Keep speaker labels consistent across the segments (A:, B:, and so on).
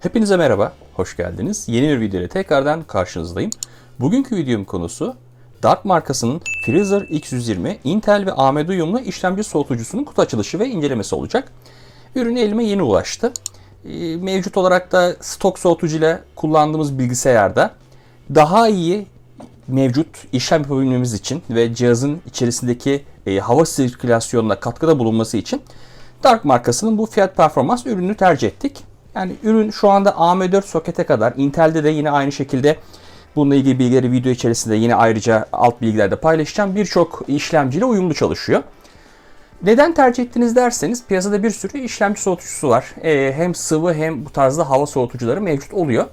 A: Hepinize merhaba, hoş geldiniz. Yeni bir video ile tekrardan karşınızdayım. Bugünkü videom konusu Dark markasının Freezer X120 Intel ve AMD uyumlu işlemci soğutucusunun kutu açılışı ve incelemesi olacak. Ürün elime yeni ulaştı. Ee, Mevcut olarak da stok soğutucuyla kullandığımız bilgisayarda daha iyi mevcut işlem yapabilmemiz için ve cihazın içerisindeki e, hava sirkülasyonuna katkıda bulunması için Dark markasının bu fiyat performans ürününü tercih ettik. Yani ürün şu anda AM4 sokete kadar, Intel'de de yine aynı şekilde bununla ilgili bilgileri video içerisinde yine ayrıca alt bilgilerde paylaşacağım. Birçok işlemciyle uyumlu çalışıyor. Neden tercih ettiniz derseniz piyasada bir sürü işlemci soğutucusu var. Ee, hem sıvı hem bu tarzda hava soğutucuları mevcut oluyor.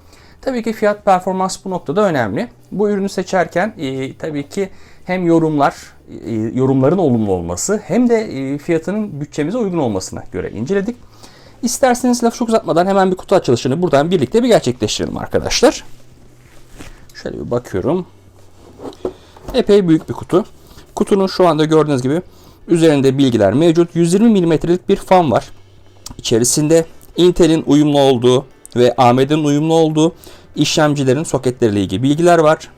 A: Tabii ki fiyat performans bu noktada önemli. Bu ürünü seçerken e, tabii ki hem yorumlar, e, yorumların olumlu olması hem de e, fiyatının bütçemize uygun olmasına göre inceledik. İsterseniz lafı çok uzatmadan hemen bir kutu açılışını buradan birlikte bir gerçekleştirelim arkadaşlar. Şöyle bir bakıyorum. Epey büyük bir kutu. Kutunun şu anda gördüğünüz gibi üzerinde bilgiler mevcut. 120 mm'lik bir fan var. İçerisinde Intel'in uyumlu olduğu ve AMD'nin uyumlu olduğu işlemcilerin soketleriyle ilgili bilgiler var.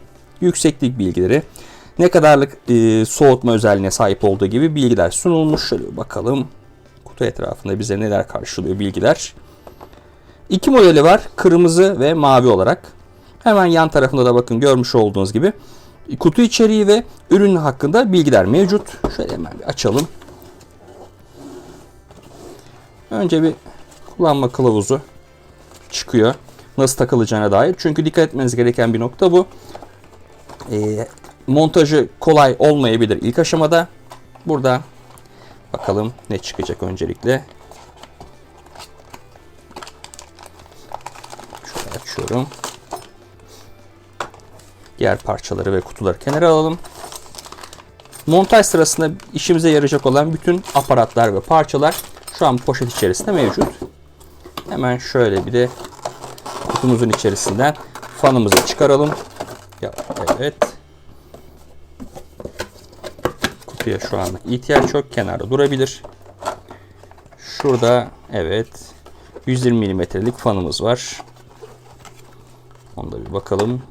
A: Yükseklik bilgileri, ne kadarlık e, soğutma özelliğine sahip olduğu gibi bilgiler sunulmuş. Şöyle bakalım. Kutu etrafında bize neler karşılıyor bilgiler. İki modeli var. Kırmızı ve mavi olarak. Hemen yan tarafında da bakın görmüş olduğunuz gibi kutu içeriği ve ürün hakkında bilgiler mevcut. Şöyle hemen bir açalım. Önce bir kullanma kılavuzu çıkıyor. Nasıl takılacağına dair. Çünkü dikkat etmeniz gereken bir nokta bu. E, montajı kolay olmayabilir ilk aşamada. Burada bakalım ne çıkacak öncelikle. Şöyle açıyorum. Diğer parçaları ve kutuları kenara alalım. Montaj sırasında işimize yarayacak olan bütün aparatlar ve parçalar şu an poşet içerisinde mevcut. Hemen şöyle bir de kutumuzun içerisinden fanımızı çıkaralım. Evet. Kutuya şu anlık ihtiyaç yok. Kenarda durabilir. Şurada evet 120 mm'lik fanımız var. Onda bir bakalım.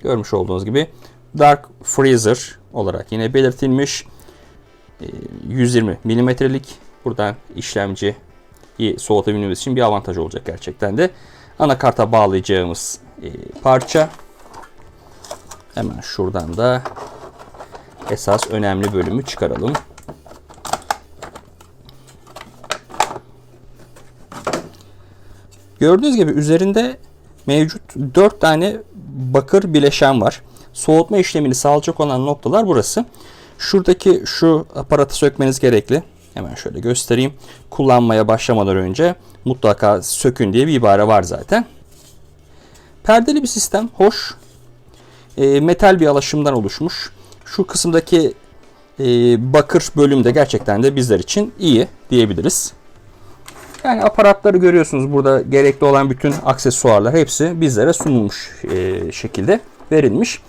A: Görmüş olduğunuz gibi Dark Freezer olarak yine belirtilmiş. 120 milimetrelik buradan işlemci soğutabilmemiz için bir avantaj olacak gerçekten de. Anakarta bağlayacağımız e, parça. Hemen şuradan da esas önemli bölümü çıkaralım. Gördüğünüz gibi üzerinde mevcut 4 tane bakır bileşen var. Soğutma işlemini sağlayacak olan noktalar burası. Şuradaki şu aparatı sökmeniz gerekli. Hemen şöyle göstereyim. Kullanmaya başlamadan önce mutlaka sökün diye bir ibare var zaten. Perdeli bir sistem. Hoş. E, metal bir alaşımdan oluşmuş. Şu kısımdaki e, bakır bölüm de gerçekten de bizler için iyi diyebiliriz. Yani aparatları görüyorsunuz burada gerekli olan bütün aksesuarlar hepsi bizlere sunulmuş e, şekilde verilmiş.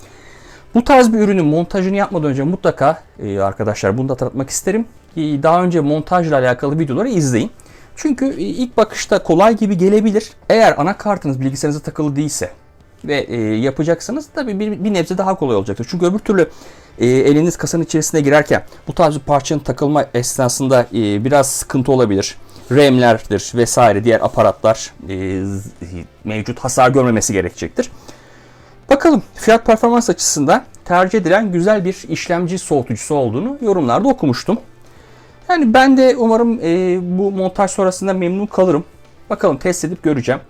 A: Bu tarz bir ürünün montajını yapmadan önce mutlaka e, arkadaşlar bunu da tanıtmak isterim. E, daha önce montajla alakalı videoları izleyin. Çünkü e, ilk bakışta kolay gibi gelebilir. Eğer anakartınız bilgisayarınıza takılı değilse ve e, yapacaksanız tabii bir, bir nebze daha kolay olacaktır. Çünkü öbür türlü e, eliniz kasanın içerisine girerken bu tarz bir parçanın takılma esnasında e, biraz sıkıntı olabilir. RAM'lerdir vesaire diğer aparatlar e, mevcut hasar görmemesi gerekecektir. Bakalım fiyat performans açısından tercih edilen güzel bir işlemci soğutucusu olduğunu yorumlarda okumuştum. Yani ben de umarım e, bu montaj sonrasında memnun kalırım. Bakalım test edip göreceğim.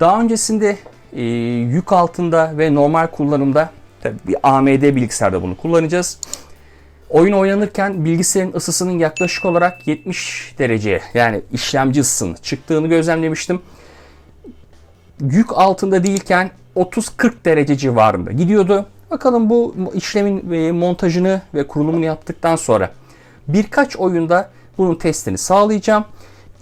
A: Daha öncesinde e, yük altında ve normal kullanımda tabii bir AMD bilgisayarda bunu kullanacağız. Oyun oynanırken bilgisayarın ısısının yaklaşık olarak 70 dereceye yani işlemci ısısının çıktığını gözlemlemiştim. Yük altında değilken 30-40 derece civarında gidiyordu. Bakalım bu işlemin e, montajını ve kurulumunu yaptıktan sonra birkaç oyunda bunun testini sağlayacağım.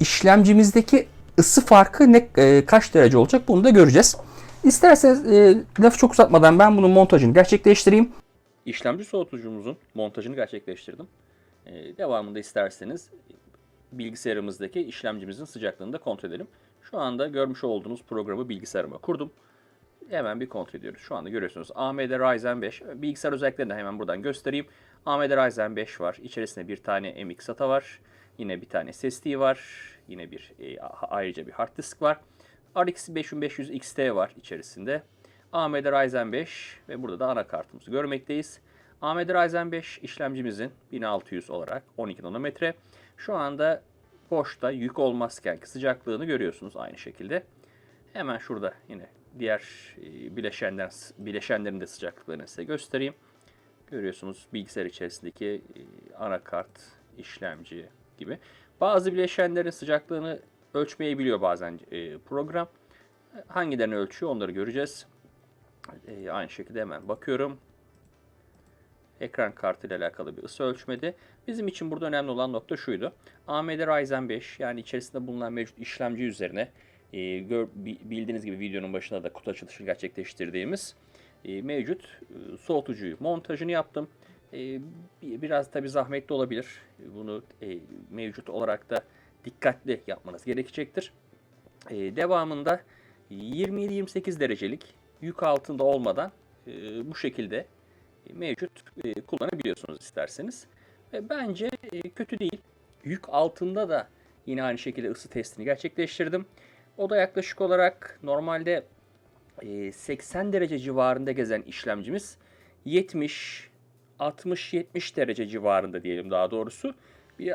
A: İşlemcimizdeki ısı farkı ne e, kaç derece olacak bunu da göreceğiz. İsterseniz e, lafı çok uzatmadan ben bunun montajını gerçekleştireyim. İşlemci soğutucumuzun montajını gerçekleştirdim. E, devamında isterseniz bilgisayarımızdaki işlemcimizin sıcaklığını da kontrol edelim. Şu anda görmüş olduğunuz programı bilgisayarıma kurdum. Hemen bir kontrol ediyoruz. Şu anda görüyorsunuz AMD Ryzen 5. Bilgisayar özelliklerini de hemen buradan göstereyim. AMD Ryzen 5 var. İçerisinde bir tane MX SATA var. Yine bir tane SSD var. Yine bir e, ayrıca bir hard disk var. RX 5500 XT var içerisinde. AMD Ryzen 5 ve burada da anakartımızı görmekteyiz. AMD Ryzen 5 işlemcimizin 1600 olarak 12 nanometre. Şu anda boşta yük olmazken sıcaklığını görüyorsunuz aynı şekilde. Hemen şurada yine diğer e, bileşenler bileşenlerin de sıcaklıklarını size göstereyim. Görüyorsunuz bilgisayar içerisindeki e, anakart, işlemci gibi. Bazı bileşenlerin sıcaklığını ölçmeyebiliyor bazen e, program. Hangilerini ölçüyor onları göreceğiz. E, aynı şekilde hemen bakıyorum. Ekran kartı ile alakalı bir ısı ölçmedi. Bizim için burada önemli olan nokta şuydu. AMD Ryzen 5 yani içerisinde bulunan mevcut işlemci üzerine e, gör, bildiğiniz gibi videonun başında da kutu açılışını gerçekleştirdiğimiz e, mevcut e, soğutucuyu montajını yaptım. E, biraz tabi zahmetli olabilir. Bunu e, mevcut olarak da dikkatli yapmanız gerekecektir. E, devamında 27-28 derecelik yük altında olmadan e, bu şekilde mevcut e, kullanabiliyorsunuz isterseniz. E, bence e, kötü değil. Yük altında da yine aynı şekilde ısı testini gerçekleştirdim. O da yaklaşık olarak normalde e, 80 derece civarında gezen işlemcimiz 70 60-70 derece civarında diyelim daha doğrusu bir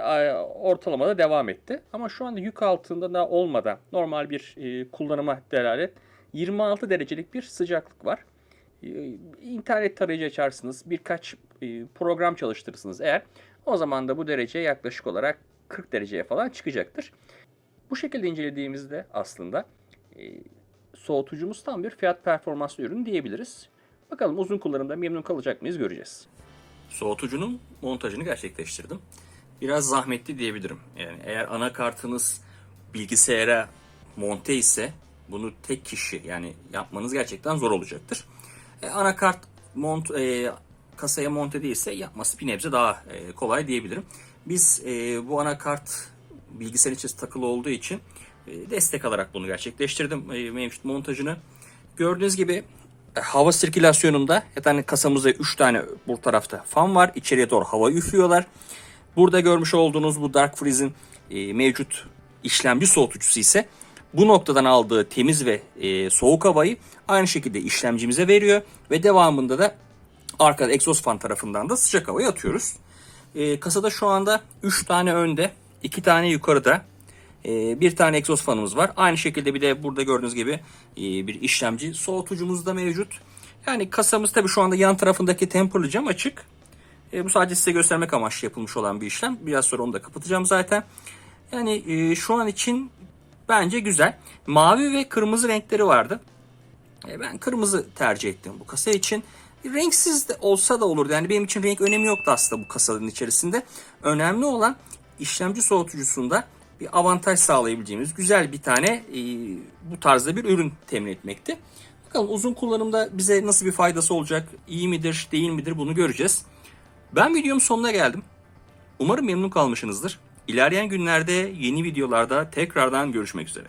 A: ortalamada devam etti. Ama şu anda yük altında da olmadan normal bir e, kullanıma delalet 26 derecelik bir sıcaklık var. E, internet tarayıcı açarsınız, birkaç e, program çalıştırırsınız eğer. O zaman da bu derece yaklaşık olarak 40 dereceye falan çıkacaktır. Bu şekilde incelediğimizde aslında e, soğutucumuz tam bir fiyat performanslı ürün diyebiliriz. Bakalım uzun kullanımda memnun kalacak mıyız göreceğiz. Soğutucunun montajını gerçekleştirdim. Biraz zahmetli diyebilirim. Yani eğer anakartınız bilgisayara monte ise bunu tek kişi yani yapmanız gerçekten zor olacaktır. E, anakart mont e, kasaya monte değilse yapması bir nebze daha e, kolay diyebilirim. Biz e, bu anakart bilgisayar içerisinde takılı olduğu için e, destek alarak bunu gerçekleştirdim e, mevcut montajını. Gördüğünüz gibi e, hava sirkülasyonunda yani kasamızda 3 tane bu tarafta fan var. İçeriye doğru hava üflüyorlar. Burada görmüş olduğunuz bu Dark Freeze'in e, mevcut işlemci soğutucusu ise bu noktadan aldığı temiz ve e, soğuk havayı aynı şekilde işlemcimize veriyor ve devamında da arkada egzoz fan tarafından da sıcak havayı atıyoruz. E, kasada şu anda 3 tane önde, 2 tane yukarıda e, bir tane egzoz fanımız var. Aynı şekilde bir de burada gördüğünüz gibi e, bir işlemci soğutucumuz da mevcut. Yani kasamız tabii şu anda yan tarafındaki temperli cam açık. E, bu sadece size göstermek amaçlı yapılmış olan bir işlem. Biraz sonra onu da kapatacağım zaten. Yani e, şu an için bence güzel. Mavi ve kırmızı renkleri vardı. E, ben kırmızı tercih ettim bu kasa için. Renksiz de olsa da olurdu. Yani benim için renk önemi yoktu aslında bu kasanın içerisinde. Önemli olan işlemci soğutucusunda bir avantaj sağlayabileceğimiz güzel bir tane e, bu tarzda bir ürün temin etmekti. Bakalım uzun kullanımda bize nasıl bir faydası olacak, iyi midir, değil midir bunu göreceğiz. Ben videomun sonuna geldim. Umarım memnun kalmışsınızdır. İlerleyen günlerde yeni videolarda tekrardan görüşmek üzere.